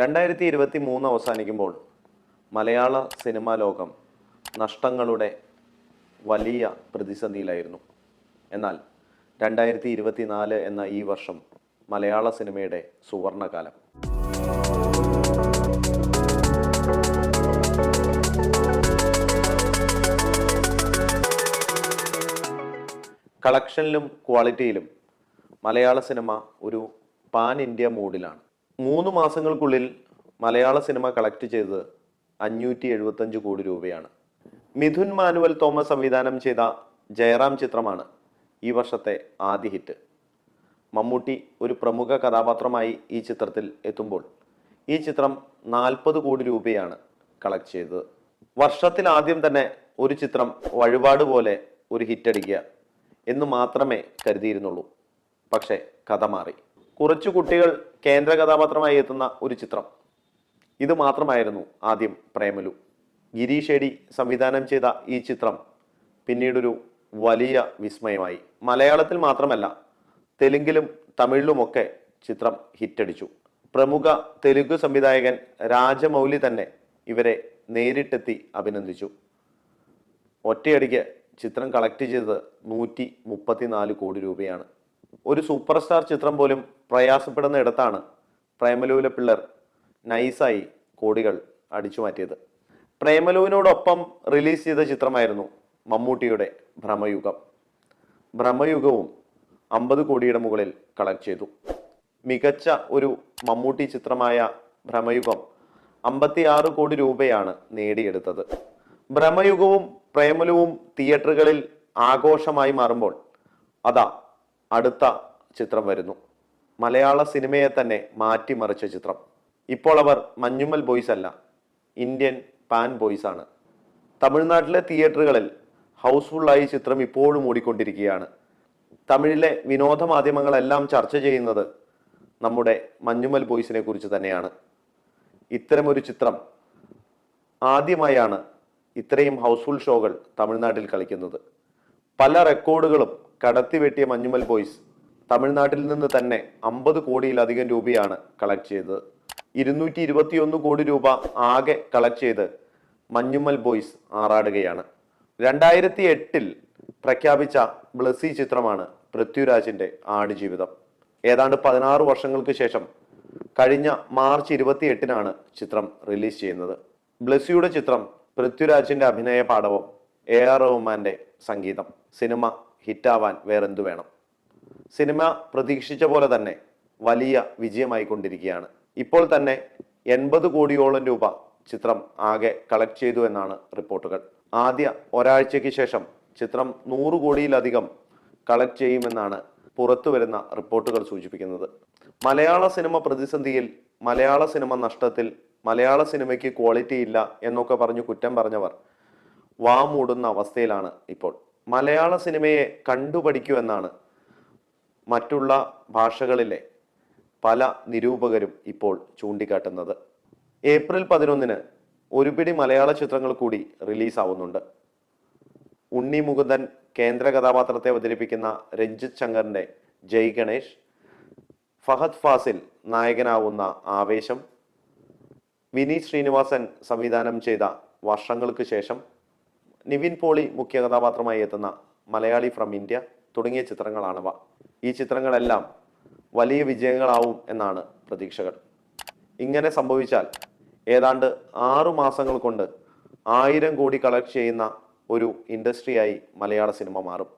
രണ്ടായിരത്തി ഇരുപത്തി മൂന്ന് അവസാനിക്കുമ്പോൾ മലയാള സിനിമാ ലോകം നഷ്ടങ്ങളുടെ വലിയ പ്രതിസന്ധിയിലായിരുന്നു. എന്നാൽ രണ്ടായിരത്തി ഇരുപത്തി നാല് എന്ന ഈ വർഷം മലയാള സിനിമയുടെ സുവർണകാലം. കളക്ഷനിലും ക്വാളിറ്റിയിലും മലയാള സിനിമ ഒരു പാൻ ഇന്ത്യ മൂഡിലാണ്. മൂന്ന് മാസങ്ങൾക്കുള്ളിൽ മലയാള സിനിമ കളക്ട് ചെയ്തത് അഞ്ഞൂറ്റി എഴുപത്തഞ്ച് കോടി രൂപയാണ്. മിഥുൻ മാനുവൽ തോമസ് സംവിധാനം ചെയ്ത ജയറാം ചിത്രമാണ് ഈ വർഷത്തെ ആദ്യ ഹിറ്റ് മമ്മൂട്ടി ഒരു പ്രമുഖ കഥാപാത്രമായി ഈ ചിത്രത്തിൽ എത്തുമ്പോൾ ഈ ചിത്രം നാൽപ്പത് കോടി രൂപയാണ് കളക്ട് ചെയ്തത്. വർഷത്തിൽ ആദ്യം തന്നെ ഒരു ചിത്രം വഴിപാട് പോലെ ഒരു ഹിറ്റടിക്കുക എന്ന് മാത്രമേ കരുതിയിരുന്നുള്ളൂ. പക്ഷേ കഥ മാറി. കുറച്ചു കുട്ടികൾ കേന്ദ്ര കഥാപാത്രമായി എത്തുന്ന ഒരു ചിത്രം. ഇത് മാത്രമായിരുന്നു ആദ്യം പ്രേമലു. ഗിരീഷേടി സംവിധാനം ചെയ്ത ഈ ചിത്രം പിന്നീടൊരു വലിയ വിസ്മയമായി. മലയാളത്തിൽ മാത്രമല്ല തെലുങ്കിലും തമിഴിലുമൊക്കെ ചിത്രം ഹിറ്റടിച്ചു. പ്രമുഖ തെലുങ്ക് സംവിധായകൻ രാജമൗലി തന്നെ ഇവരെ നേരിട്ടെത്തി അഭിനന്ദിച്ചു. ഒറ്റയടിക്ക് ചിത്രം കളക്ട് ചെയ്തത് നൂറ്റി മുപ്പത്തിനാല് കോടി രൂപയാണ്. ഒരു സൂപ്പർ സ്റ്റാർ ചിത്രം പോലും പ്രയാസപ്പെടുന്ന ഇടത്താണ് പ്രേമലുവിലെ പിള്ളർ നൈസായി കോടികൾ അടിച്ചു മാറ്റിയത്. പ്രേമലുവിനോടൊപ്പം റിലീസ് ചെയ്ത ചിത്രമായിരുന്നു മമ്മൂട്ടിയുടെ ഭ്രമയുഗം. ഭ്രമയുഗവും അമ്പത് കോടിയുടെ മുകളിൽ കളക്ട് ചെയ്തു. മികച്ച ഒരു മമ്മൂട്ടി ചിത്രമായ ഭ്രമയുഗം അമ്പത്തിയാറ് കോടി രൂപയാണ് നേടിയെടുത്തത്. ഭ്രമയുഗവും പ്രേമലുവും തിയേറ്ററുകളിൽ ആഘോഷമായി മാറുമ്പോൾ അതാ അടുത്ത ചിത്രം വരുന്നു. മലയാള സിനിമയെ തന്നെ മാറ്റിമറിച്ച ചിത്രം. ഇപ്പോൾ അവർ മഞ്ഞുമ്മൽ ബോയ്സ് അല്ല ഇന്ത്യൻ പാൻ ബോയ്സ് ആണ്. തമിഴ്നാട്ടിലെ തിയേറ്ററുകളിൽ ഹൗസ്ഫുള്ളായി ചിത്രം ഇപ്പോഴും ഓടിക്കൊണ്ടിരിക്കുകയാണ്. തമിഴിലെ വിനോദ മാധ്യമങ്ങളെല്ലാം ചർച്ച ചെയ്യുന്നത് നമ്മുടെ മഞ്ഞുമ്മൽ ബോയ്സിനെ കുറിച്ച് തന്നെയാണ്. ഇത്തരമൊരു ചിത്രം ആദ്യമായാണ് ഇത്രയും ഹൗസ്ഫുൾ ഷോകൾ തമിഴ്നാട്ടിൽ കളിക്കുന്നത്. പല റെക്കോർഡുകളും കടത്തിവെട്ടിയ മഞ്ഞുമൽ ബോയ്സ് തമിഴ്നാട്ടിൽ നിന്ന് തന്നെ അമ്പത് കോടിയിലധികം രൂപയാണ് കളക്ട് ചെയ്തത്. ഇരുന്നൂറ്റി ഇരുപത്തിയൊന്ന് കോടി രൂപ ആകെ കളക്ട് ചെയ്ത് മഞ്ഞുമ്മൽ ബോയ്സ് ആറാടുകയാണ്. രണ്ടായിരത്തി എട്ടിൽ പ്രഖ്യാപിച്ച ബ്ലസ്സി ചിത്രമാണ് പൃഥ്വിരാജിന്റെ ആടുജീവിതം. ഏതാണ്ട് പതിനാറ് വർഷങ്ങൾക്ക് ശേഷം കഴിഞ്ഞ മാർച്ച് ഇരുപത്തി എട്ടിനാണ് ചിത്രം റിലീസ് ചെയ്യുന്നത്. ബ്ലസ്സിയുടെ ചിത്രം പൃഥ്വിരാജിന്റെ അഭിനയ പാഠവും എ ആർ റഹ്മാന്റെ സംഗീതം. സിനിമ ഹിറ്റാവാൻ വേറെന്തു വേണം? സിനിമ പ്രതീക്ഷിച്ച പോലെ തന്നെ വലിയ വിജയമായി കൊണ്ടിരിക്കുകയാണ് ഇപ്പോൾ തന്നെ എൺപത് കോടിയോളം രൂപ ചിത്രം ആകെ കളക്ട് ചെയ്തു എന്നാണ് റിപ്പോർട്ടുകൾ. ആദ്യ ഒരാഴ്ചയ്ക്ക് ശേഷം ചിത്രം നൂറ് കോടിയിലധികം കളക്ട് ചെയ്യുമെന്നാണ് പുറത്തു വരുന്ന റിപ്പോർട്ടുകൾ സൂചിപ്പിക്കുന്നത്. മലയാള സിനിമ പ്രതിസന്ധിയിൽ മലയാള സിനിമ നഷ്ടത്തിൽ മലയാള സിനിമയ്ക്ക് ക്വാളിറ്റി ഇല്ല എന്നൊക്കെ പറഞ്ഞു കുറ്റം പറഞ്ഞവർ വാമൂടുന്ന അവസ്ഥയിലാണ് ഇപ്പോൾ. മലയാള സിനിമയെ കണ്ടുപഠിക്കൂ എന്നാണ് മറ്റുള്ള ഭാഷകളിലെ പല നിരൂപകരും ഇപ്പോൾ ചൂണ്ടിക്കാട്ടുന്നത്. ഏപ്രിൽ പതിനൊന്നിന് ഒരു പിടി മലയാള ചിത്രങ്ങൾ കൂടി റിലീസാവുന്നുണ്ട്. ഉണ്ണി മുകുന്ദൻ കേന്ദ്ര കഥാപാത്രത്തെ അവതരിപ്പിക്കുന്ന രഞ്ജിത് ശങ്കറിന്റെ ജയ് ഗണേഷ് ഫഹദ് ഫാസിൽ നായകനാവുന്ന ആവേശം വിനീത് ശ്രീനിവാസൻ സംവിധാനം ചെയ്ത വർഷങ്ങൾക്ക് ശേഷം നിവിൻ പോളി മുഖ്യ കഥാപാത്രമായി എത്തുന്ന മലയാളി ഫ്രം ഇന്ത്യ തുടങ്ങിയ ചിത്രങ്ങളാണവ. ഈ ചിത്രങ്ങളെല്ലാം വലിയ വിജയങ്ങളാവും എന്നാണ് പ്രതീക്ഷകൾ. ഇങ്ങനെ സംഭവിച്ചാൽ ഏതാണ്ട് ആറു മാസങ്ങൾ കൊണ്ട് ആയിരം കോടി കളക്ട് ചെയ്യുന്ന ഒരു ഇൻഡസ്ട്രിയായി മലയാള സിനിമ മാറും.